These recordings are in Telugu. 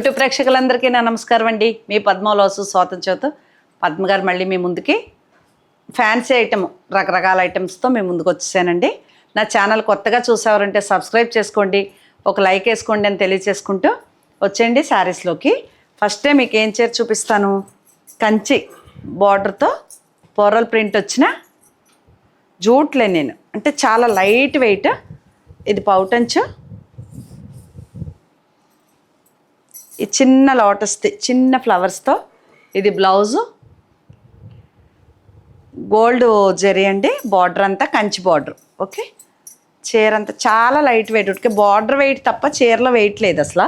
యూట్యూబ్ ప్రేక్షకులందరికీ నా నమస్కారం అండి. మీ పద్మలోసు స్వాతం చోత. పద్మ గారు మళ్ళీ మీ ముందుకి ఫ్యాన్సీ ఐటమ్ రకరకాల ఐటమ్స్తో మీ ముందుకు వచ్చేసానండి. నా ఛానల్ కొత్తగా చూసేవారంటే సబ్స్క్రైబ్ చేసుకోండి ఒక లైక్ వేసుకోండి అని తెలియచేసుకుంటూ వచ్చేయండి శారీస్లోకి ఫస్టే మీకు ఏం చీర చూపిస్తాను? కంచి బార్డర్తో పోరల్ ప్రింట్ వచ్చిన జూట్లే నేను అంటే చాలా లైట్ వెయిట్. ఇది పౌటంచు. ఈ చిన్న లోటస్ చిన్న ఫ్లవర్స్తో ఇది బ్లౌజు గోల్డ్ జరీ అండి బార్డర్ అంతా కంచి బార్డర్ ఓకే చీర అంతా చాలా లైట్ వెయిట్ ఉడికే బార్డర్ వెయిట్ తప్ప చీరలో వెయిట్ లేదు అసలు.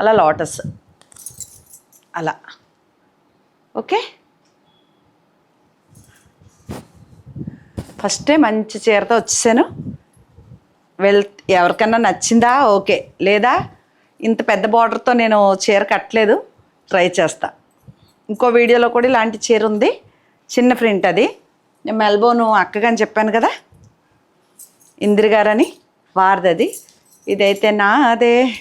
అలా లోటస్ అలా ఓకే ఫస్టే మంచి చీరతో వచ్చేసాను. వెల్ ఎవరికన్నా నచ్చిందా? ఓకే లేదా ఇంత పెద్ద బార్డర్తో నేను చీర కట్టలేదు. ట్రై చేస్తా. ఇంకో వీడియోలో కూడా ఇలాంటి చీర ఉంది. చిన్న ప్రింట్ అది. నేను మెల్బోను అక్కగని చెప్పాను కదా? ఇందిరి గారని వారిది అది ఇదైతే నాదే.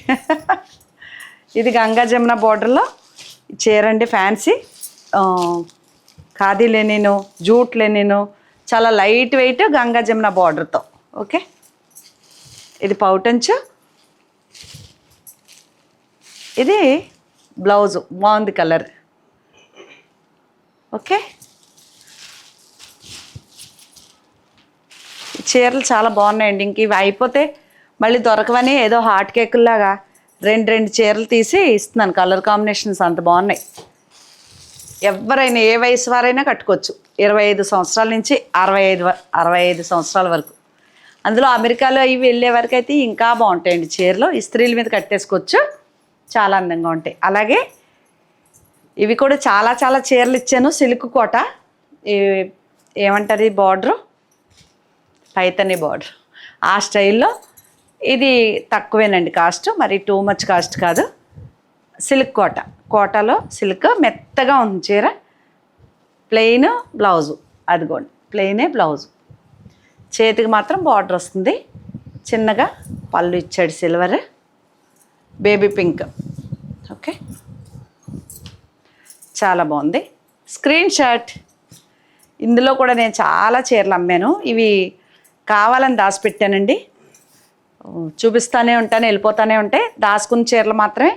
ఇది గంగా జమున బార్డర్లో. చీర అండి fancy. Khadi linen jute linen చాలా లైట్ వెయిట్ గంగా జమున బార్డర్తో. ఓకే? ఇది పౌటంచు. ఇది బ్లౌజు బాగుంది కలర్. ఓకే? చీరలు చాలా బాగున్నాయండి. ఇంక ఇవి అయిపోతే మళ్ళీ దొరకవని ఏదో హాట్ కేకుల్లాగా రెండు రెండు చీరలు తీసి ఇస్తున్నాను. కలర్ కాంబినేషన్స్ అంత బాగున్నాయి. ఎవరైనా ఏ వయసు వారైనా కట్టుకోవచ్చు. ఇరవై ఐదు సంవత్సరాల నుంచి అరవై ఐదు వ- అరవై ఐదు సంవత్సరాల వరకు. అందులో అమెరికాలో ఇవి వెళ్ళే వరకు అయితే ఇంకా బాగుంటాయండి చీరలు. ఇస్త్రీల మీద కట్టేసుకోవచ్చు. చాలా అందంగా ఉంటాయి. అలాగే ఇవి కూడా చాలా చాలా చీరలు ఇచ్చాను. సిల్క్ కోట. ఈ- ఏమంటారు ఈ బార్డరు? పైతని బార్డర్. ఆ స్టైల్లో ఇది తక్కువేనండి కాస్ట్ మరి టూ మచ్ కాస్ట్ కాదు. సిల్క్ కోట. కోటలో సిల్క్ మెత్తగా ఉంది చీర. ప్లెయిన్ బ్లౌజు అదిగోండి. ప్లెయినే బ్లౌజు. చేతికి మాత్రం బార్డర్ వస్తుంది. చిన్నగా పళ్ళు ఇచ్చాడు సిల్వర్. Baby pink. ఓకే. చాలా బాగుంది. Screenshot. ఇందులో కూడా నేను చాలా చీరలు అమ్మాను. ఇవి కావాలని దాచిపెట్టానండి. చూపిస్తానే ఉంటాను వెళ్ళిపోతానే ఉంటాయి దాచుకున్న చీరలు మాత్రమే.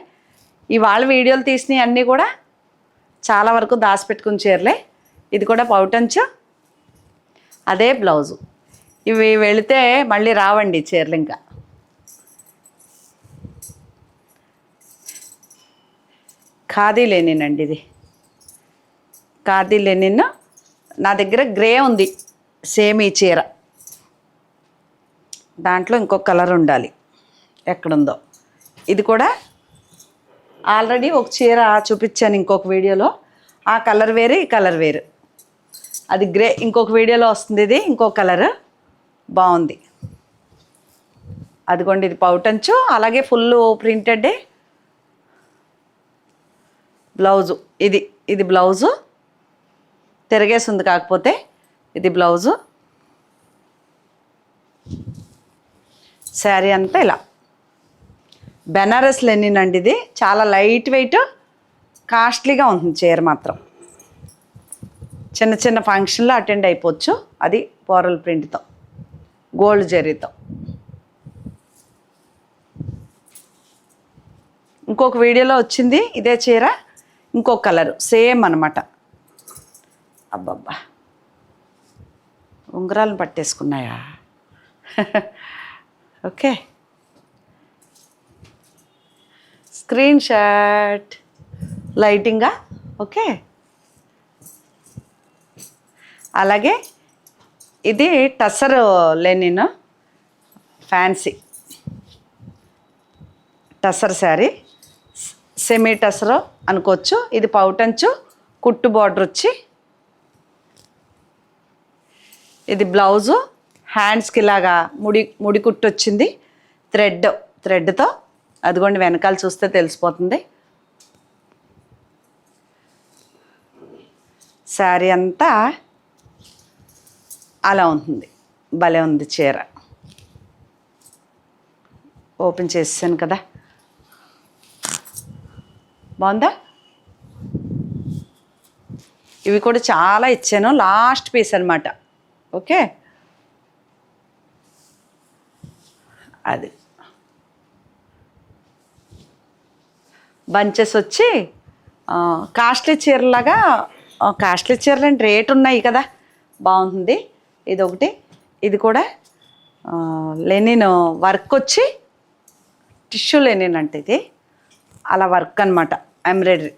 ఇవాళ వీడియోలు తీసినవి అన్నీ కూడా చాలా వరకు దాచిపెట్టుకున్న చీరలే. ఇది కూడా పౌటంచు. అదే బ్లౌజు. ఇవి వెళితే మళ్ళీ రావండి చీరలు ఇంకా. ఖాదీ లెనిన్ ఇది. ఖాదీ లెనిన్ నా దగ్గర గ్రే ఉంది సేమ్ ఈ చీర. దాంట్లో ఇంకో కలర్ ఉండాలి ఎక్కడుందో. ఇది కూడా ఆల్రెడీ ఒక చీర చూపించాను ఇంకొక వీడియోలో. ఆ కలర్ వేరు ఈ కలర్ వేరు. అది గ్రే ఇంకొక వీడియోలో వస్తుంది ఇది ఇంకో కలర్ బాగుంది. అదిగోండి ఇది పౌటంచు అలాగే ఫుల్ ప్రింటెడ్ బ్లౌజు. ఇది ఇది బ్లౌజు. తిరగేసింది కాకపోతే ఇది బ్లౌజు. శారీ అంతా ఇలా. బెనారస్ లెనిన్ అండి ఇది. చాలా లైట్ వెయిట్ కాస్ట్లీగా ఉంటుంది చీర మాత్రం. చిన్న చిన్న ఫంక్షన్లో అటెండ్ అయిపోవచ్చు. అది పోరల్ ప్రింట్తో గోల్డ్ జరీతో. ఇంకొక వీడియోలో వచ్చింది ఇదే చీర. ఇంకో కలరు సేమ్ అనమాట అబ్బబ్బా. ఉంగరాలను పట్టేసుకున్నాయా? ఓకే. Screen shot. లైటింగా? ఓకే. అలాగే ఇది tussar linen fancy. Tussar sari. Semi అనుకోవచ్చు. ఇది పౌటంచు కుట్టు బార్డర్ వచ్చి ఇది బ్లౌజు. హ్యాండ్స్కి ఇలాగా ముడి ముడి కుట్టు వచ్చింది. థ్రెడ్ థ్రెడ్తో. అదిగోండి వెనకాల చూస్తే తెలిసిపోతుంది. శారీ అంతా అలా ఉంటుంది. భలే ఉంది చీర. ఓపెన్ చేసాను కదా. బాగుందా? ఇవి కూడా చాలా ఇచ్చాను. లాస్ట్ పీస్ అనమాట ఓకే? అది. బంచెస్ వచ్చి కాస్ట్లీ చీరలాగా కాస్ట్లీ చీరలు అంటే రేట్ ఉన్నాయి కదా. బాగుంటుంది. ఇది ఒకటి ఇది కూడా లెనిన్ వర్క్ వచ్చి టిష్యూ లెనిన్ అంటే ఇది. అలా వర్క్ అనమాట ఎంబ్రాయిడరీ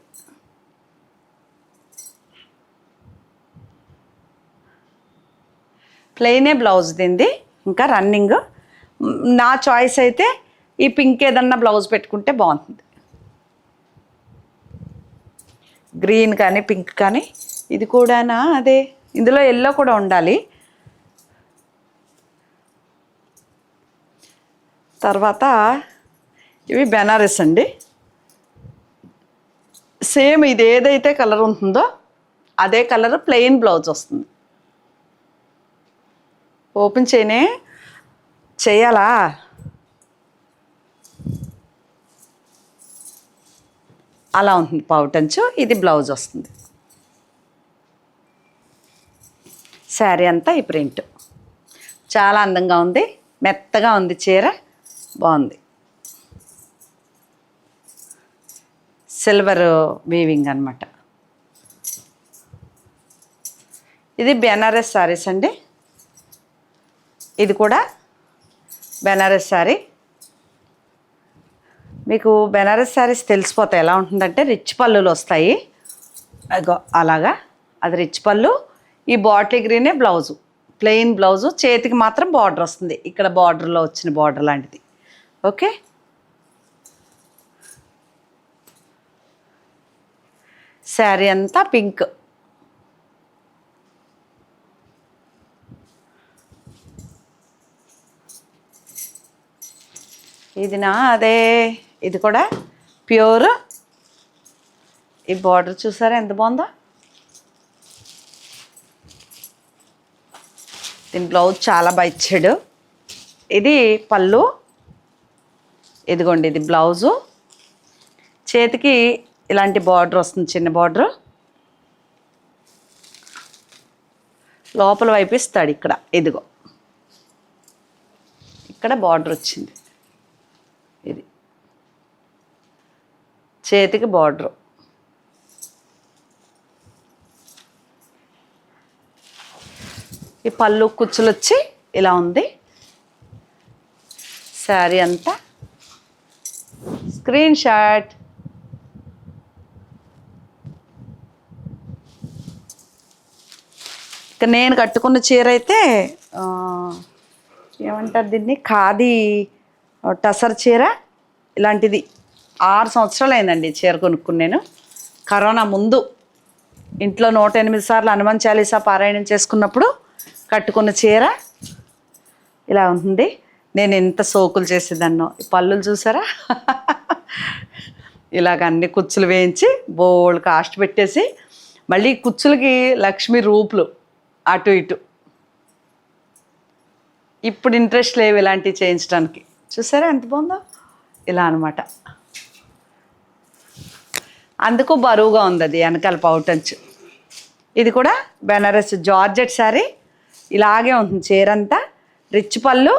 ప్లెయినే బ్లౌజ్ దింది. ఇంకా రన్నింగ్ నా చాయిస్ అయితే ఈ పింక్ ఏదన్నా బ్లౌజ్ పెట్టుకుంటే బాగుంటుంది. గ్రీన్ కానీ పింక్ కానీ ఇది కూడానా? అదే. ఇందులో ఎల్లో కూడా ఉండాలి. తర్వాత ఇవి బెనారస్ అండి. సేమ్ ఇది ఏదైతే కలర్ ఉంటుందో అదే కలర్ ప్లెయిన్ బ్లౌజ్ వస్తుంది. ఓపెన్ చేయనే చేయాలా? అలా ఉంటుంది పౌటంచు ఇది బ్లౌజ్ వస్తుంది. శారీ అంతా ఈ ప్రింట్. చాలా అందంగా ఉంది మెత్తగా ఉంది చీర బాగుంది. సిల్వర్ వీవింగ్ అన్నమాట. ఇది బెనారస్ శారీస్ అండి. ఇది కూడా బెనారస్ శారీ మీకు బెనారస్ శారీస్ తెలిసిపోతాయి. ఎలా ఉంటుందంటే రిచ్ పళ్ళులు వస్తాయి. అగో అలాగా. అది రిచ్ పళ్ళు. ఈ బాటిల్ గ్రీనే బ్లౌజు. Plain blouse. చేతికి మాత్రం బార్డర్ వస్తుంది. ఇక్కడ బార్డర్లో వచ్చిన బార్డర్ లాంటిది. ఓకే? శారీ అంతా పింక్. ఇది నా అదే. ఇది కూడా ప్యూర్. ఈ బార్డర్ చూసారా ఎంత బాగుందో? దీని బ్లౌజ్ చాలా బాగా ఇచ్చాడు. ఇది పళ్ళు. ఇదిగోండి ఇది బ్లౌజు. చేతికి ఇలాంటి బార్డర్ వస్తుంది చిన్న బార్డర్. లోపల వైపు ఇస్తాడు ఇక్కడ ఇదిగో. ఇక్కడ బార్డర్ వచ్చింది. ఇది. చేతికి బార్డర్. ఈ పళ్ళు కుచ్చులు వచ్చి ఇలా ఉంది. శారీ అంతా. Screenshot. నేను కట్టుకున్న చీర అయితే ఏమంటారు దీన్ని? ఖాదీ టసర్ చీర. ఇలాంటిది ఆరు సంవత్సరాలు అయిందండి చీర కొనుక్కుని నేను. కరోనా ముందు ఇంట్లో నూట ఎనిమిది సార్లు హనుమాన్ చాలీసా పారాయణం చేసుకున్నప్పుడు కట్టుకున్న చీర. ఇలా ఉంటుంది. నేను ఎంత సోకులు చేసేదాన్నో. ఈ పళ్ళులు చూసారా? ఇలాగ అన్ని కుచ్చులు వేయించి బోల్డ్ కాస్ట్ పెట్టేసి మళ్ళీ కుచ్చులకి లక్ష్మి రూపులు. అటు ఇటు. ఇప్పుడు ఇంట్రెస్ట్ లేవు ఇలాంటివి చేయించడానికి. చూసారా ఎంత బాగుందో? ఇలా అనమాట అందుకు బరువుగా ఉంది అది వెనకాల పౌటంచు ఇది కూడా బెనారస్ జార్జెట్ శారీ. ఇలాగే ఉంటుంది చీర అంతా రిచ్ పళ్ళు.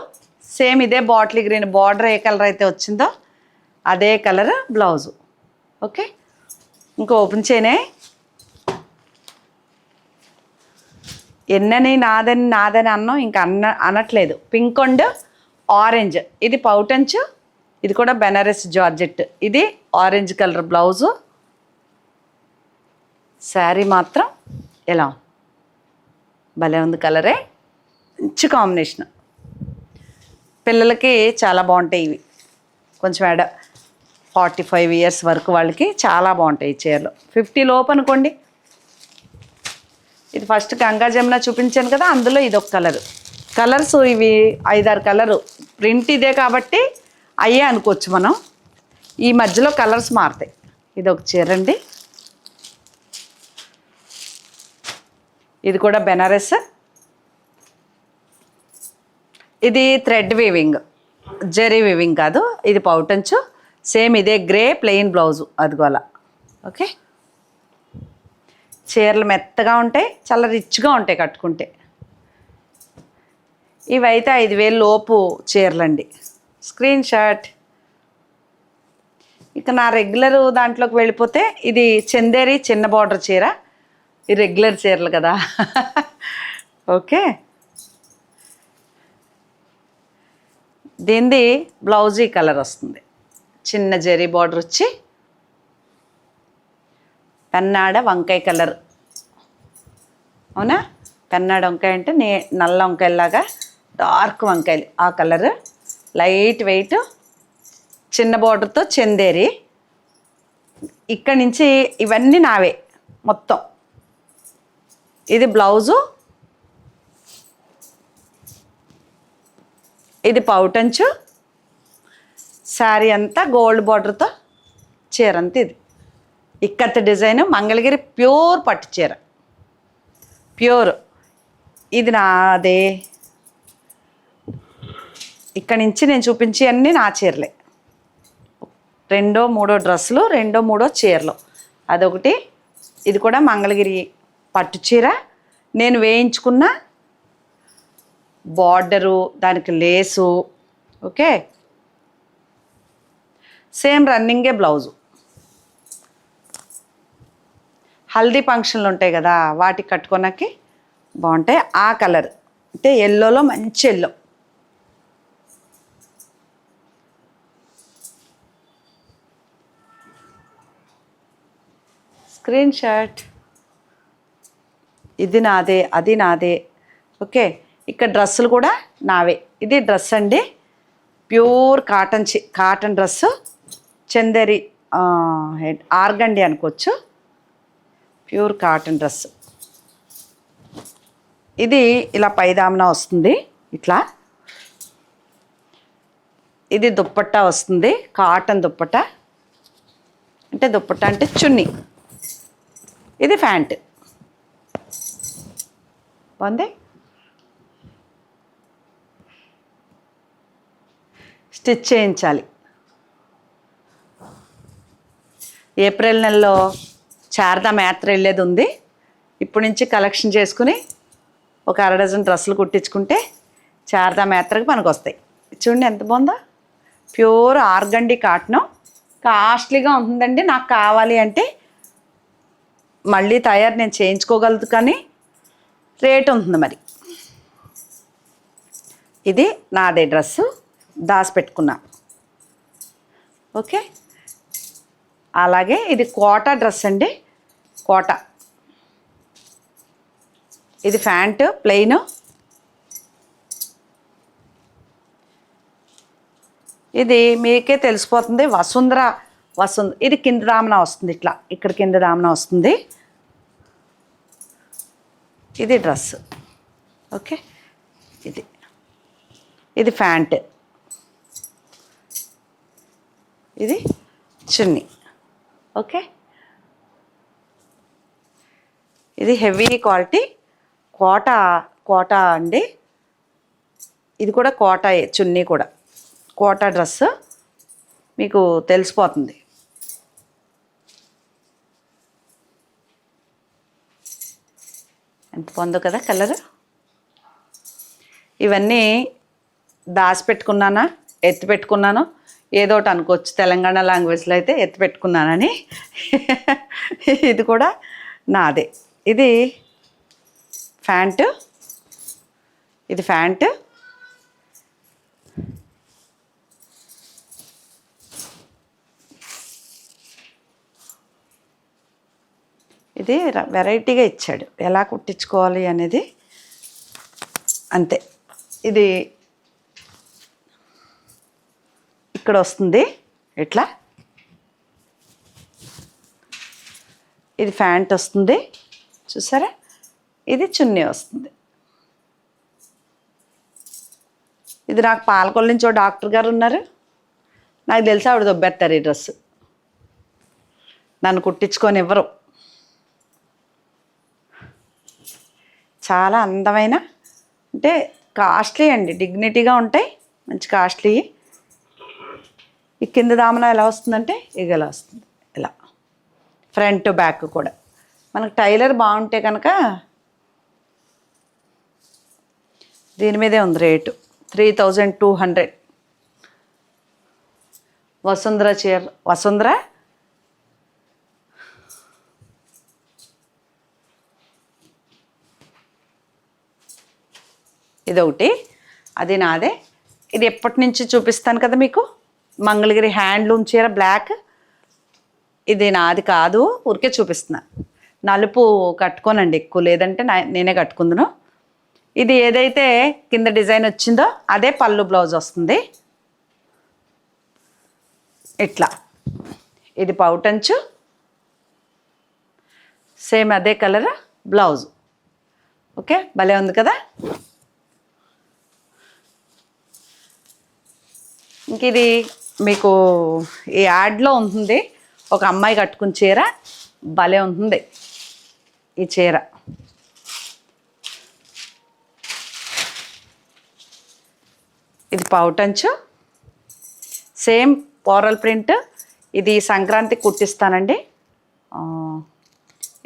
సేమ్ ఇదే బాటిల్ గ్రీన్ బార్డర్ ఏ కలర్ అయితే వచ్చిందో అదే కలర్ బ్లౌజు. ఓకే? ఇంకా ఓపెన్ చేయనే. ఎన్నని నాదని నాదని అన్నం ఇంకా అన్న అనట్లేదు. Pink and orange. ఇది పౌటంచు ఇది కూడా బెనారస్ జార్జెట్. ఇది ఆరెంజ్ కలర్ బ్లౌజు. శారీ మాత్రం ఎలా? భలే ఉంది కలరే. మంచి కాంబినేషన్. పిల్లలకి చాలా బాగుంటాయి ఇవి. కొంచెం ఎడ ఫార్టీ ఫైవ్ ఇయర్స్ వరకు వాళ్ళకి చాలా బాగుంటాయి ఈ చీరలు. ఫిఫ్టీ లోపు అనుకోండి ఇది ఫస్ట్ గంగా జమున చూపించాను కదా అందులో ఇది ఒక కలర్. కలర్స్ ఇవి ఐదారు కలరు. ప్రింట్ ఇదే కాబట్టి అయ్యే అనుకోవచ్చు మనం. ఈ మధ్యలో కలర్స్ మారుతాయి. ఇది ఒక చీర అండి. ఇది కూడా బెనారస్. ఇది థ్రెడ్ వీవింగ్. జెరీ వీవింగ్ కాదు. ఇది పౌటంచు. సేమ్ ఇదే గ్రే ప్లెయిన్ బ్లౌజు. అదిగోలా ఓకే? చీరలు మెత్తగా ఉంటాయి చాలా రిచ్గా ఉంటాయి కట్టుకుంటే. ఇవైతే ఐదు వేలు లోపు చీరలండి. Screen shot. ఇక నా రెగ్యులర్ దాంట్లోకి వెళ్ళిపోతే ఇది చందేరి చిన్న బార్డర్ చీర. ఈ రెగ్యులర్ చీరలు కదా. ఓకే. దీనిది బ్లౌజీ కలర్ వస్తుంది. చిన్న జెరీ బార్డర్ వచ్చి పెన్నాడ వంకాయ కలర్. అవునా? పెన్నాడ వంకాయ అంటే నే నల్ల వంకాయలాగా డార్క్ వంకాయలు. ఆ కలర్. లైట్ వెయిట్ చిన్న బార్డర్తో చందేరి. ఇక్కడి నుంచి ఇవన్నీ నావే మొత్తం. ఇది బ్లౌజు. ఇది పౌటంచు. శారీ అంతా గోల్డ్ బార్డర్తో చీరంత ఇది. ఇక్కత్త డిజైన్ మంగళగిరి ప్యూర్ పట్టు చీర. ప్యూర్. ఇది నాదే. ఇక్కడి నుంచి నేను చూపించి అన్నీ నా చీరలే. రెండో మూడో డ్రెస్సులు రెండో మూడో చీరలు. అదొకటి. ఇది కూడా మంగళగిరి పట్టు చీర. నేను వేయించుకున్న బార్డరు దానికి లేసు. ఓకే? సేమ్ రన్నింగే బ్లౌజు. హల్దీ ఫంక్షన్లు ఉంటాయి కదా వాటికి కట్టుకోనకి బాగుంటాయి. ఆ కలర్ అంటే ఎల్లోలో మంచి ఎల్లో స్క్రీన్ షాట్ ఇది నాదే అది నాదే. ఓకే ఇక్కడ డ్రెస్సులు కూడా నావే. ఇది డ్రెస్ అండి. ప్యూర్ కాటన్ చి కాటన్ డ్రెస్సు. చందేరి హెడ్- ఆర్గండి అనుకోవచ్చు. Pure cotton dress. ఇది ఇలా పైదామన వస్తుంది ఇట్లా. ఇది దుప్పట్టా వస్తుంది కాటన్ దుప్పట అంటే దుప్పట్ట అంటే చున్నీ. ఇది ప్యాంట్. బాగుంది? స్టిచ్ చేయించాలి. ఏప్రిల్ నెలలో శారదా యాత్ర వెళ్ళేది ఉంది ఇప్పటి నుంచి కలెక్షన్ చేసుకుని ఒక అర డజన్ డ్రెస్సులు కుట్టించుకుంటే శారదా యాత్రకు పనికి వస్తాయి చూడండి ఎంత బాగుందో. Pure organdy cotton. కాస్ట్లీగా ఉంటుందండి. నాకు కావాలి అంటే మళ్ళీ తయారు నేను చేయించుకోగలదు కానీ రేట్ ఉంటుంది మరి. ఇది నాదే డ్రెస్సు. దాచిపెట్టుకున్నా ఓకే? అలాగే ఇది కోటా డ్రెస్ అండి కోట. ఇది ప్యాంట్ ప్లెయిన్. ఇది మీకే తెలిసిపోతుంది. వసుంధర వసుంధ ఇది కింద దామన వస్తుంది ఇట్లా. ఇక్కడ కింద దామన వస్తుంది. ఇది డ్రెస్. ఓకే? ఇది. ఇది ఫ్యాంట్. ఇది చున్నీ. ఓకే? ఇది హెవీ క్వాలిటీ కోట కోట అండి. ఇది కూడా కోటాయే చున్నీ కూడా. కోట డ్రెస్. మీకు తెలిసిపోతుంది. ఎంత పొందు కదా కలర్? ఇవన్నీ దాచిపెట్టుకున్నానా ఎత్తి పెట్టుకున్నాను. ఏదో ఒకటి అనుకోవచ్చు. తెలంగాణ లాంగ్వేజ్లో అయితే ఎత్తి పెట్టుకున్నానని. ఇది కూడా నాదే. ఇది ప్యాంటు. ఇది ప్యాంటు. ఇది వెరైటీగా ఇచ్చాడు. ఎలా కుట్టించుకోవాలి అనేది అంతే. ఇది ఇక్కడ వస్తుంది. ఇట్లా ఇది ప్యాంట్ వస్తుంది. చూసారా? ఇది చున్నీ వస్తుంది. ఇది నాకు పాలకొల్ల నుంచి ఓ డాక్టర్ గారు ఉన్నారు. నాకు తెలిసి ఆవిడ దొబ్బేస్తారు ఈ డ్రెస్ నన్ను కుట్టించుకొని ఇవ్వరు. చాలా అందమైన అంటే కాస్ట్లీ అండి. డిగ్నిటీగా ఉంటాయి మంచి కాస్ట్లీ. ఈ కింద దామన ఎలా వస్తుందంటే ఇక వస్తుంది. ఇలా. ఫ్రంట్ బ్యాక్ కూడా. మనకు టైలర్ బాగుంటే కనుక దీని మీదే ఉంది rate. Three thousand two hundred. Vasundhara చీర. వసుంధర? ఇది ఒకటి అది నాదే. ఇది ఎప్పటి నుంచి చూపిస్తాను కదా మీకు? మంగళగిరి హ్యాండ్లూమ్ చీర బ్లాక్. ఇది నాది కాదు. ఊరికే చూపిస్తున్నాను నలుపు కట్టుకోనండి ఎక్కువ. లేదంటే నా- నేనే కట్టుకుందును. ఇది ఏదైతే కింద డిజైన్ వచ్చిందో అదే పళ్ళు బ్లౌజ్ వస్తుంది. ఇట్లా. ఇది పౌటంచు సేమ్ అదే కలర్ బ్లౌజ్. ఓకే? భలే ఉంది కదా? ఇంక ఇది మీకు ఈ యాడ్లో ఉంటుంది. ఒక అమ్మాయి కట్టుకుని చీర భలే ఉంటుంది. ఈ చీర. ఇది పౌటంచు సేమ్ పోరల్ ప్రింట్. ఇది సంక్రాంతికి కుట్టిస్తానండి.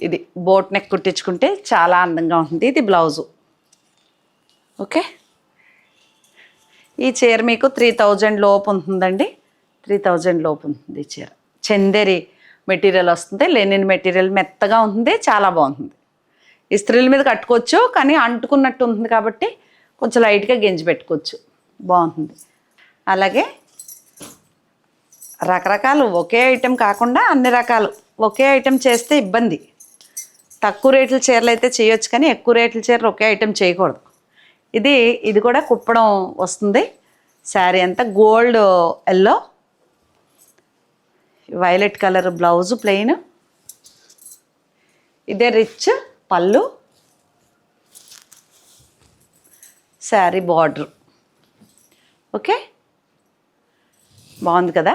ఇది బోట్ నెక్ కుట్టించుకుంటే చాలా అందంగా ఉంటుంది. ఇది బ్లౌజు. ఓకే. ఈ చీర మీకు త్రీ థౌజండ్ లోపు ఉంటుందండి. త్రీ థౌజండ్ లోపు ఉంటుంది ఈ చీర. చందేరి మెటీరియల్ వస్తుంది లెనిన్ మెటీరియల్ మెత్తగా ఉంటుంది చాలా బాగుంటుంది. ఇస్త్రీల మీద కట్టుకోవచ్చు కానీ అంటుకున్నట్టు ఉంటుంది కాబట్టి కొంచెం లైట్గా గెంజి పెట్టుకోవచ్చు. బాగుంటుంది. అలాగే రకరకాలు ఒకే ఐటెం కాకుండా అన్ని రకాలు. ఒకే ఐటెం చేస్తే ఇబ్బంది. తక్కువ రేట్ల చీరలు అయితే చేయొచ్చు కానీ ఎక్కువ రేట్ల చీరలు ఒకే ఐటెం చేయకూడదు. ఇది ఇది కూడా కుప్పడం వస్తుంది. శారీ అంతా gold yellow. Violet colour blouse plain ఇదే రిచ్ పళ్ళు. శారీ బార్డర్ ఓకే బాగుంది కదా?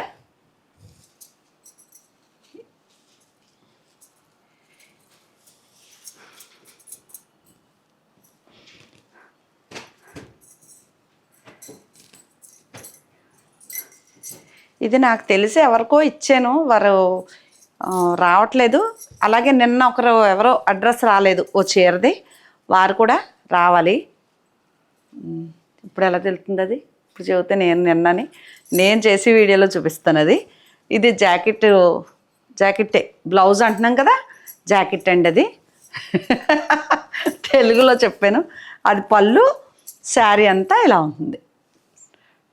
ఇది నాకు తెలిసి ఎవరికో ఇచ్చాను. వారు రావట్లేదు. అలాగే నిన్న ఒకరు ఎవరో అడ్రస్ రాలేదు ఓ చీరది. వారు కూడా రావాలి. ఇప్పుడు ఎలా తెలుస్తుంది అది? ఇప్పుడు చెబితే నేను నిన్నని నేను చేసి వీడియోలో చూపిస్తాను అది. ఇది జాకెట్ జాకెట్టే. బ్లౌజ్ అంటున్నాం కదా జాకెట్ అండి అది. తెలుగులో చెప్పాను. అది పళ్ళు శారీ అంతా ఇలా ఉంటుంది.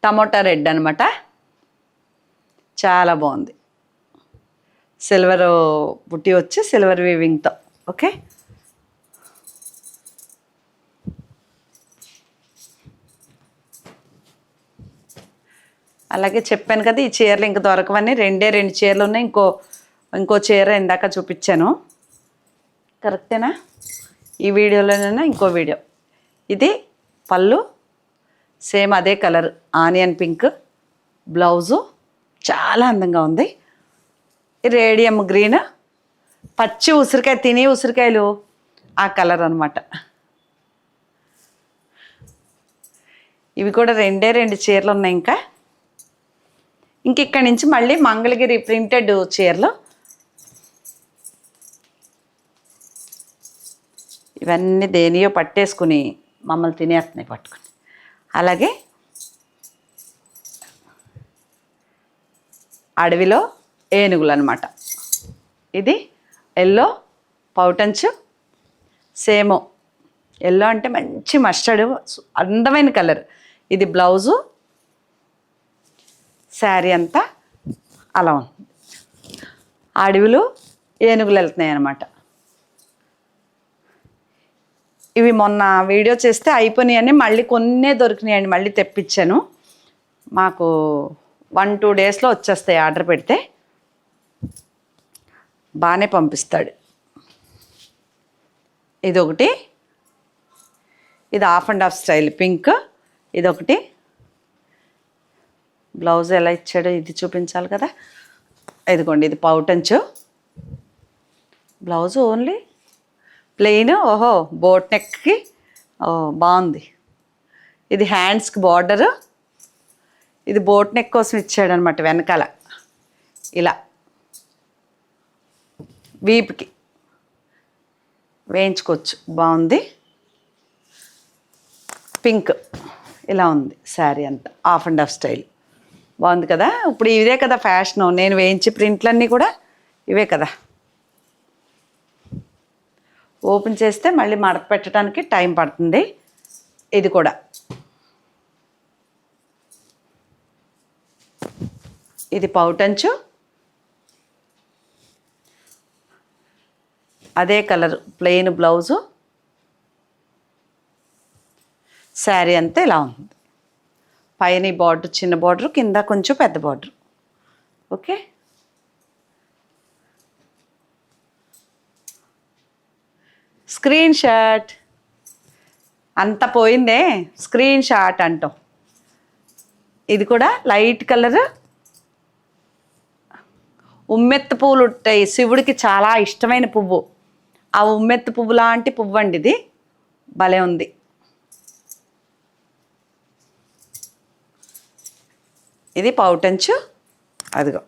టమోటా రెడ్ అనమాట చాలా బాగుంది. సిల్వర్ బుట్టి వచ్చి సిల్వర్ వీవింగ్తో ఓకే? అలాగే చెప్పాను కదా ఈ చీరలు ఇంకా దొరకవని రెండే రెండు చీరలు ఉన్నాయి ఇంకో ఇంకో చీర ఇందాక చూపించాను. కరెక్టేనా? ఈ వీడియోలోనైనా ఇంకో వీడియో. ఇది పళ్ళు సేమ్ అదే కలర్ ఆనియన్ పింక్ బ్లౌజు చాలా అందంగా ఉంది. రేడియం గ్రీన్ పచ్చి ఉసిరికాయ తినే ఉసిరికాయలు ఆ కలర్ అనమాట ఇవి కూడా రెండే రెండు చీరలు ఉన్నాయి ఇంకా. ఇంక ఇక్కడి నుంచి మళ్ళీ మంగళగిరి ప్రింటెడ్ చీరలు. ఇవన్నీ దేనియో పట్టేసుకుని మమ్మల్ని తినేస్తున్నాయి పట్టుకుని. అలాగే అడవిలో ఏనుగులు అనమాట ఇది ఎల్లో పౌటంచు సేమో. ఎల్లో అంటే మంచి మస్టర్డ్ అందమైన కలర్. ఇది బ్లౌజు శారీ అంతా అలా ఉంది. అడవిలో ఏనుగులు వెళ్తున్నాయి అనమాట ఇవి మొన్న వీడియో చేస్తే అయిపోయినాయని మళ్ళీ కొన్నే దొరికినాయండి మళ్ళీ తెప్పించాను. మాకు వన్ టూ డేస్లో వచ్చేస్తాయి ఆర్డర్ పెడితే. బాగానే పంపిస్తాడు. ఇదొకటి. ఇది half and half style pink. ఇదొకటి. బ్లౌజ్ ఎలా ఇచ్చాడో ఇది చూపించాలి కదా. ఇదిగోండి ఇది పౌటంచు బ్లౌజ్ ఓన్లీ. ప్లెయిన్ ఓహో బోట్ నెక్కి ఓ బాగుంది. ఇది హ్యాండ్స్కి బార్డరు. ఇది బోట్ నెక్ కోసం ఇచ్చాడనమాట వెనకాల. ఇలా. వీపుకి. వేయించుకోవచ్చు. బాగుంది. పింక్. ఇలా ఉంది శారీ అంతా. ఆఫ్ అండ్ ఆఫ్ స్టైల్ బాగుంది కదా? ఇప్పుడు ఇదే కదా ఫ్యాషను. నేను వేయించి ప్రింట్లన్నీ కూడా ఇవే కదా. ఓపెన్ చేస్తే మళ్ళీ మడత పెట్టడానికి టైం పడుతుంది. ఇది కూడా. ఇది పౌటంచు అదే కలర్ ప్లెయిన్ బ్లౌజు. శారీ అంతా ఇలా ఉంది. పైన బార్డర్ చిన్న బార్డర్ కింద కొంచెం పెద్ద బార్డర్. ఓకే? Screen shot. అంత పోయిందే? స్క్రీన్ షాట్ అంటాం. ఇది కూడా లైట్ కలర్ ఉమ్మెత్తు పువ్వులు ఉంటాయి. శివుడికి చాలా ఇష్టమైన పువ్వు. ఆ ఉమ్మెత్త పువ్వు లాంటి పువ్వు అండి ఇది. భలే ఉంది. ఇది పౌటంచు అదిగో.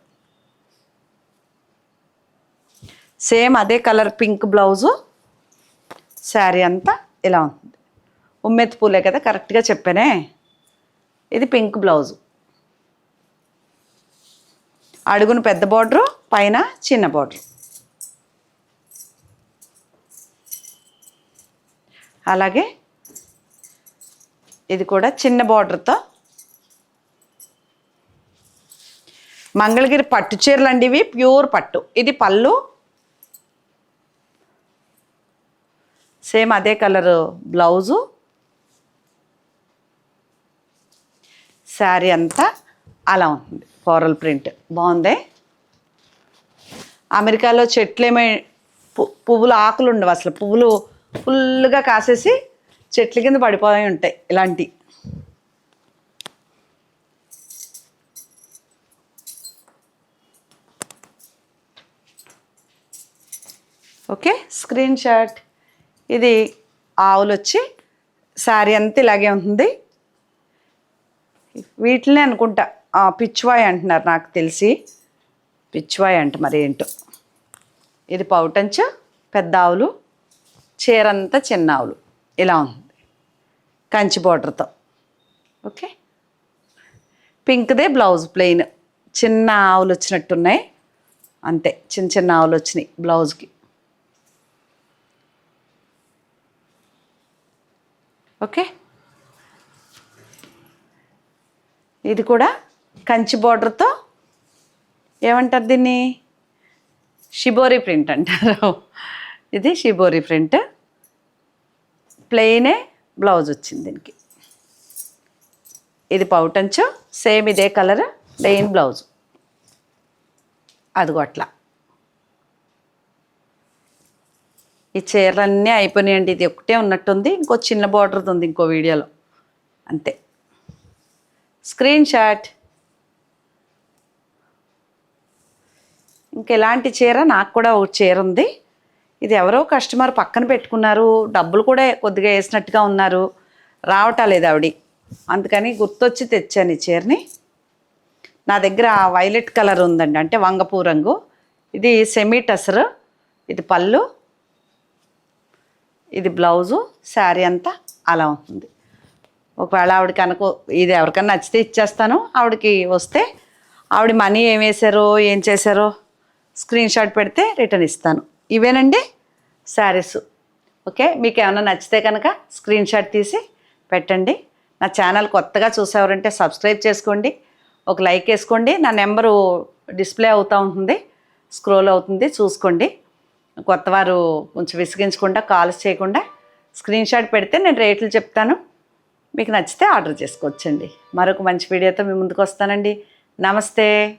సేమ్ అదే కలర్ పింక్ బ్లౌజు. శారీ అంతా ఇలా ఉంది. ఉమ్మెత్తి పూలే కదా కరెక్ట్గా చెప్పానే. ఇది పింక్ బ్లౌజు. అడుగును పెద్ద బార్డరు. పైన చిన్న బార్డర్ అలాగే ఇది కూడా చిన్న బార్డర్తో మంగళగిరి పట్టు చీరలు అండి ఇవి ప్యూర్ పట్టు. ఇది పళ్ళు. సేమ్ అదే కలర్ బ్లౌజు. శారీ అంతా అలా ఉంది ఫోరల్ ప్రింట్. బాగుంది? అమెరికాలో చెట్లు ఏమై పువ్వులు ఆకులు ఉండవు అసలు. పువ్వులు ఫుల్గా కాసేసి చెట్ల కింద పడిపోయి ఉంటాయి ఇలాంటి. Okay screenshot. ఇది ఆవులు వచ్చి శారీ అంతా ఇలాగే ఉంటుంది. వీటినే అనుకుంటా. పిచ్చివాయి అంటున్నారు నాకు తెలిసి. పిచ్చివాయ్ అంట మరి ఏంటో. ఇది పౌటంచ పెద్ద ఆవులు చీరంతా చిన్న ఆవులు ఇలా ఉంది. కంచి బోర్డర్తో. ఓకే? పింక్దే బ్లౌజ్ ప్లెయిన్. చిన్న ఆవులు వచ్చినట్టున్నాయి. అంతే చిన్న చిన్న ఆవులు వచ్చినాయి బ్లౌజ్కి. ఓకే? ఇది కూడా కంచి బోర్డర్తో ఏమంటారు దీన్ని? షిబోరి ప్రింట్ అంటారు. ఇది షిబోరి ప్రింట్. ప్లెయినే బ్లౌజ్ వచ్చింది దీనికి. ఇది పౌటంచు సేమ్ ఇదే కలర్ ప్లెయిన్ బ్లౌజ్. అదిగో అట్లా. ఈ చీరలన్నీ అయిపోయినాయండి. ఇది ఒకటే ఉన్నట్టుంది. ఇంకో చిన్న బార్డర్ది ఉంది ఇంకో వీడియోలో. అంతే. స్క్రీన్ షాట్ ఇంకెలాంటి చీర? నాకు కూడా ఒక చీర ఉంది. ఇది ఎవరో కస్టమర్ పక్కన పెట్టుకున్నారు. డబ్బులు కూడా కొద్దిగా వేసినట్టుగా ఉన్నారు. రావటాలేదు ఆవిడ. అందుకని గుర్తొచ్చి తెచ్చాను ఈ చీరని. నా దగ్గర వైలెట్ కలర్ ఉందండి. అంటే వంగపూ రంగు. ఇది సెమీ టసర్ ఇది పళ్ళు. ఇది బ్లౌజు. శారీ అంతా అలా ఉంటుంది. ఒకవేళ ఆవిడకి అనుకో ఇది ఎవరికైనా నచ్చితే ఇచ్చేస్తాను. ఆవిడకి వస్తే ఆవిడ మనీ ఏం వేశారో ఏం చేశారో స్క్రీన్ షాట్ పెడితే రిటర్న్ ఇస్తాను. ఇవేనండి? శారీస్. ఓకే? మీకు ఏమైనా నచ్చితే కనుక స్క్రీన్ షాట్ తీసి పెట్టండి. నా ఛానల్ కొత్తగా చూసేవారంటే సబ్స్క్రైబ్ చేసుకోండి. ఒక లైక్ వేసుకోండి. నా నెంబరు డిస్ప్లే అవుతూ ఉంటుంది. స్క్రోల్ అవుతుంది. చూసుకోండి. కొత్తవారు కొంచెం విసిగించకుండా కాల్స్ చేయకుండా స్క్రీన్ షాట్ పెడితే నేను రేట్లు చెప్తాను. మీకు నచ్చితే ఆర్డర్ చేసుకోవచ్చండి. మరొక మంచి వీడియోతో మీ ముందుకు వస్తానండి. నమస్తే.